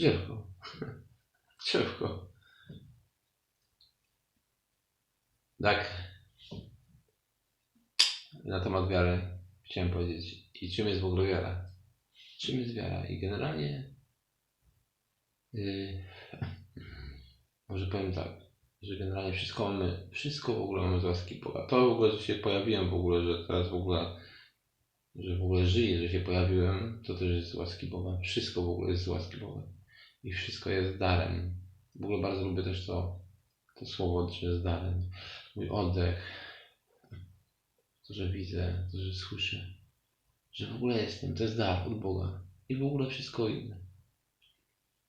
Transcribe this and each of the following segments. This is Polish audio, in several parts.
Drzewko. Drzewko. Tak. Na temat wiary chciałem powiedzieć. I czym jest w ogóle wiara? Czym jest wiara? I generalnie. Yy, może powiem tak, że generalnie wszystko mamy, wszystko w ogóle mamy z łaski Boga. To w ogóle, że się pojawiłem w ogóle, że teraz w ogóle, że w ogóle żyję, że się pojawiłem, to też jest z łaski Boga. Wszystko w ogóle jest z łaski Boga. I wszystko jest darem. W ogóle bardzo lubię też to, to słowo, że jest darem. Mój oddech, to, że widzę, to, że słyszę, że w ogóle jestem, to jest dar od Boga. I w ogóle wszystko inne.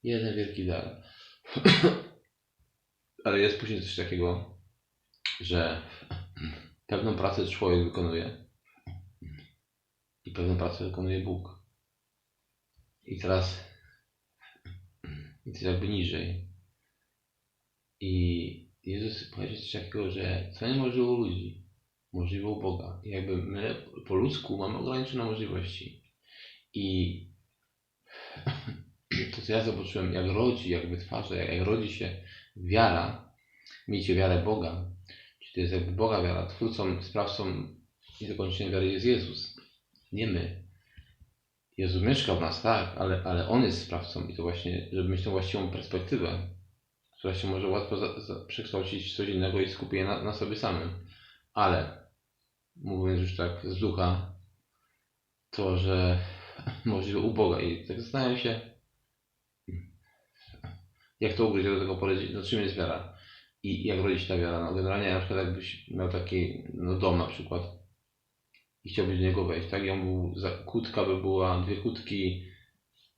Jeden wielki dar. Ale jest później coś takiego, że pewną pracę człowiek wykonuje i pewną pracę wykonuje Bóg. I teraz i jest jakby niżej. I Jezus powiedział coś takiego, że co niemożliwe u ludzi, możliwe u Boga. I jakby my po ludzku mamy ograniczone możliwości. I to, co ja zobaczyłem, jak rodzi, jak wytwarza, jak, jak rodzi się wiara, miejcie wiarę Boga, czyli to jest jakby Boga wiara, twórcą, sprawcą i zakończeniem wiary jest Jezus, nie my. Jezus mieszka w nas, tak, ale, ale On jest sprawcą i to właśnie, żeby mieć tą właściwą perspektywę, która się może łatwo za, za, przekształcić w coś innego i skupienie na, na sobie samym. Ale, mówiąc już tak z ducha, to, że możliwe u Boga i tak zastanawiam się, jak to ugryźć, do tego powiedzieć, no czym jest wiara i jak rodzić ta wiara. No generalnie na przykład jakbyś miał taki no, dom na przykład i chciałbyś do niego wejść, tak? I on był, kutka by była, dwie kutki,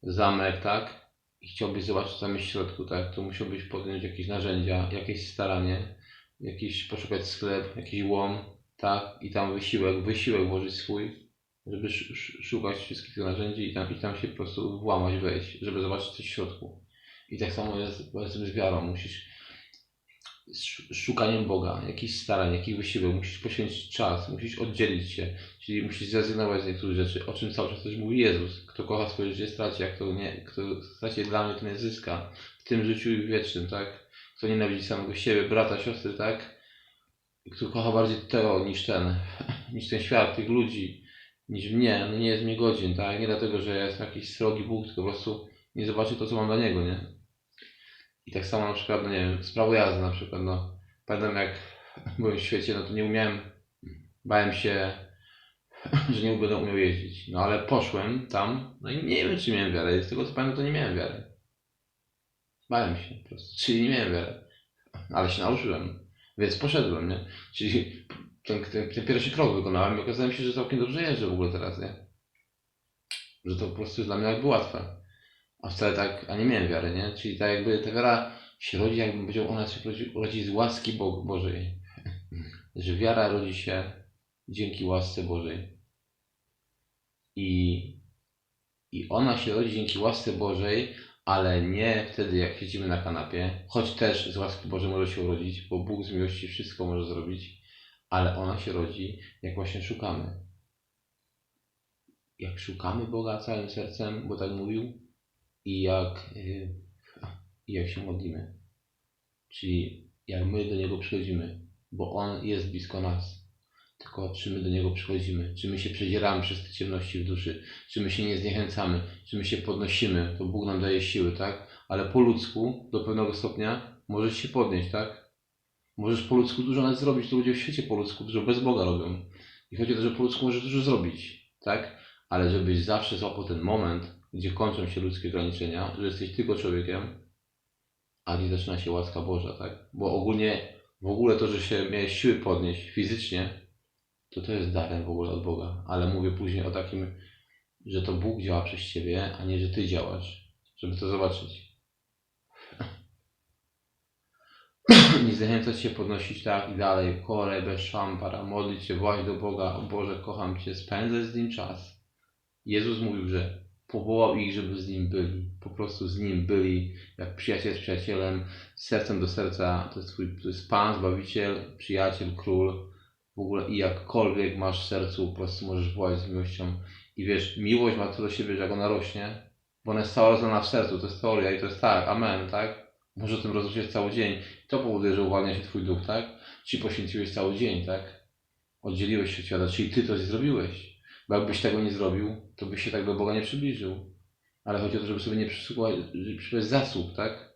zamek, tak? I chciałbyś zobaczyć co tam jest w środku, tak? To musiałbyś podjąć jakieś narzędzia, jakieś staranie, jakiś poszukać sklep, jakiś łom, tak? I tam wysiłek, wysiłek włożyć swój, żeby sz, sz, szukać wszystkich tych narzędzi i tam, i tam się po prostu włamać, wejść, żeby zobaczyć coś w środku. I tak samo jest powiedzmy z wiarą. Musisz z szukaniem Boga, jakiś starań, jakiś wysiłek, musisz poświęcić czas, musisz oddzielić się, czyli musisz zrezygnować z niektórych rzeczy, o czym cały czas też mówi Jezus. Kto kocha swoje życie straci, jak to nie, kto straci dla mnie, to nie zyska. W tym życiu i wiecznym, tak? Kto nienawidzi samego siebie, brata, siostry, tak? Kto kocha bardziej tego niż ten, niż ten świat, tych ludzi, niż mnie, no nie jest mnie godzin, tak? Nie dlatego, że ja jestem jakiś srogi Bóg, tylko po prostu nie zobaczy to, co mam dla Niego, nie? I tak samo na przykład, no nie wiem, z prawo jazdy na przykład, no. Pamiętam jak byłem w świecie, no to nie umiałem, bałem się, że nie będę umiał jeździć. No ale poszłem tam, no i nie wiem, czy miałem wiarę. Z tego co pamiętam, to nie miałem wiary. Bałem się po prostu, czyli nie miałem wiary. Ale się nauczyłem, więc poszedłem, nie? Czyli ten, ten, ten pierwszy krok wykonałem i okazało się, że całkiem dobrze jeżdżę w ogóle teraz, nie? Że to po prostu dla mnie jakby łatwe. A wcale tak, a nie miałem wiary, nie? Czyli tak jakby ta wiara się rodzi, jakbym powiedział, ona się rodzi, rodzi z łaski Bo Bożej. Że wiara rodzi się dzięki łasce Bożej. I, I ona się rodzi dzięki łasce Bożej, ale nie wtedy, jak siedzimy na kanapie, choć też z łaski Bożej może się urodzić, bo Bóg z miłości wszystko może zrobić, ale ona się rodzi, jak właśnie szukamy. Jak szukamy Boga całym sercem, bo tak mówił, i jak, y, i jak się modlimy. Czyli jak my do Niego przychodzimy, bo On jest blisko nas. Tylko czy my do Niego przychodzimy, czy my się przedzieramy przez te ciemności w duszy, czy my się nie zniechęcamy, czy my się podnosimy, to Bóg nam daje siły, tak? Ale po ludzku, do pewnego stopnia, możesz się podnieść, tak? Możesz po ludzku dużo nawet zrobić, to ludzie w świecie po ludzku dużo bez Boga robią. I chodzi o to, że po ludzku możesz dużo zrobić, tak? Ale żebyś zawsze złapał ten moment, gdzie kończą się ludzkie ograniczenia, że jesteś tylko człowiekiem, a gdzie zaczyna się łaska Boża, tak? Bo ogólnie, w ogóle to, że się miałeś siły podnieść fizycznie, to to jest darem w ogóle od Boga. Ale mówię później o takim, że to Bóg działa przez Ciebie, a nie, że Ty działasz, żeby to zobaczyć. nie zachęcać się podnosić tak i dalej, kole, bez szampara, modlić się, wołać do Boga, o Boże, kocham Cię, spędzać z Nim czas. Jezus mówił, że powołał ich, żeby z nim byli. Po prostu z nim byli, jak przyjaciel z przyjacielem, sercem do serca. To jest, twój, to jest Pan, Zbawiciel, przyjaciel, król. W ogóle i jakkolwiek masz w sercu, po prostu możesz wołać z miłością. I wiesz, miłość ma to do siebie, że jak ona rośnie, bo ona jest cała rozdana w sercu, to jest teoria i to jest tak, amen, tak? Może o tym rozmyśleć cały dzień. To powoduje, że uwalnia się Twój duch, tak? Ci poświęciłeś cały dzień, tak? Oddzieliłeś się od świata, czyli Ty coś zrobiłeś. Bo jakbyś tego nie zrobił, to byś się tak do Boga nie przybliżył. Ale chodzi o to, żeby sobie nie przysłuchać, zasług, tak?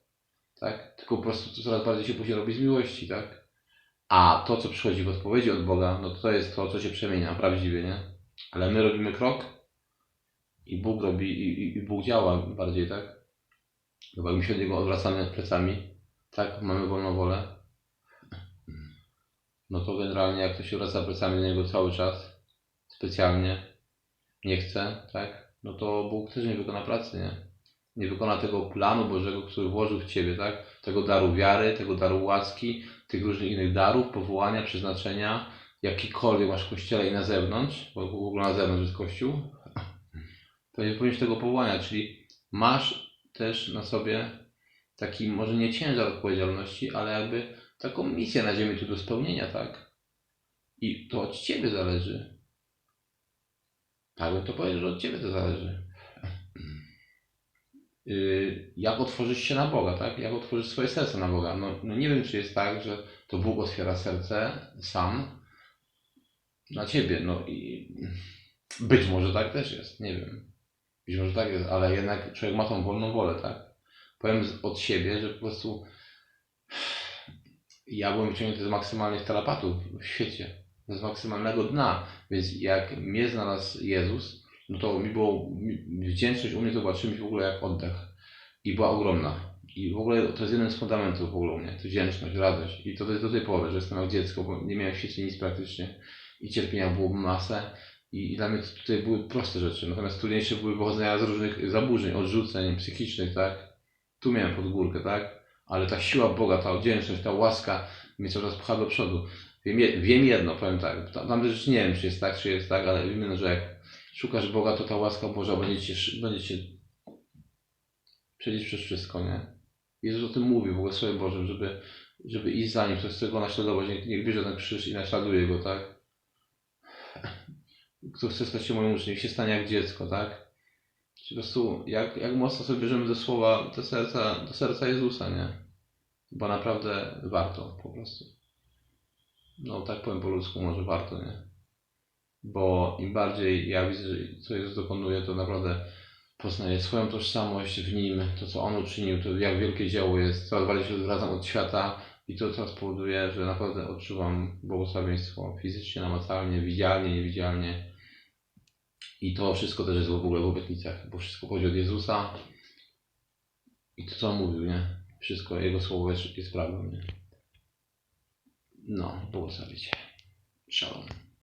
Tak? Tylko po prostu coraz bardziej się później robi z miłości, tak? A to, co przychodzi w odpowiedzi od Boga, no to jest to, co się przemienia prawdziwie, nie? Ale my robimy krok i Bóg robi, i, i- Bóg działa bardziej, tak? No bo my się od Niego odwracamy plecami, tak? Mamy wolną wolę, no to generalnie jak ktoś się wraca plecami do Niego cały czas, specjalnie, nie chce, tak? No to Bóg też nie wykona pracy, nie? Nie wykona tego planu Bożego, który włożył w Ciebie, tak? Tego daru wiary, tego daru łaski, tych różnych innych darów, powołania, przeznaczenia, jakikolwiek masz w Kościele i na zewnątrz, bo w ogóle na zewnątrz jest Kościół, to nie powinieneś tego powołania, czyli masz też na sobie taki, może nie ciężar odpowiedzialności, ale jakby taką misję na ziemi tu do spełnienia, tak? I to od Ciebie zależy. Bym to powiedział, że od Ciebie to zależy. Yy, Jak otworzysz się na Boga, tak? Jak otworzysz swoje serce na Boga? No, no nie wiem, czy jest tak, że to Bóg otwiera serce sam na Ciebie, no i być może tak też jest, nie wiem. Być może tak jest, ale jednak człowiek ma tą wolną wolę, tak? Powiem od siebie, że po prostu ja byłem wciągnięty z maksymalnych tarapatów w świecie, z maksymalnego dna, więc jak mnie znalazł Jezus, no to mi było, wdzięczność u mnie to była czymś w ogóle jak oddech i była ogromna. I w ogóle to jest jeden z fundamentów w ogóle u mnie, to wdzięczność, radość. I to jest do tej pory, że jestem jak dziecko, bo nie miałem w świecie nic praktycznie i cierpienia było masę. I, I dla mnie tutaj były proste rzeczy, natomiast trudniejsze były wychodzenia z różnych zaburzeń, odrzuceń psychicznych, tak? Tu miałem pod górkę, tak? Ale ta siła Boga, ta wdzięczność, ta łaska mnie cały czas pcha do przodu. Wiem, wiem jedno, powiem tak, tam, tam rzeczy nie wiem, czy jest tak, czy jest tak, ale wiem jedno, że jak szukasz Boga, to ta łaska Boża będzie cię, będzie cię przejść przez wszystko, nie? Jezus o tym mówi w ogóle w Słowie Bożym, żeby, żeby iść za Nim, ktoś chce Go naśladować, niech, niech bierze ten krzyż i naśladuje Go, tak? Kto chce stać się moim uczniem, niech się stanie jak dziecko, tak? Po prostu jak, jak mocno sobie bierzemy do słowa, do serca, do serca Jezusa, nie? Bo naprawdę warto po prostu. No tak powiem po ludzku, może warto, nie? Bo im bardziej ja widzę, co Jezus dokonuje, to naprawdę poznaję swoją tożsamość w Nim, to co On uczynił, to jak wielkie dzieło jest, coraz bardziej się odwracam od świata i to coraz powoduje, że naprawdę odczuwam błogosławieństwo fizycznie, namacalnie, widzialnie, niewidzialnie. I to wszystko też jest w ogóle w obietnicach, bo wszystko pochodzi od Jezusa i to co On mówił, nie? Wszystko, Jego słowo jest, jest prawdą, nie? 那多少的钱 a.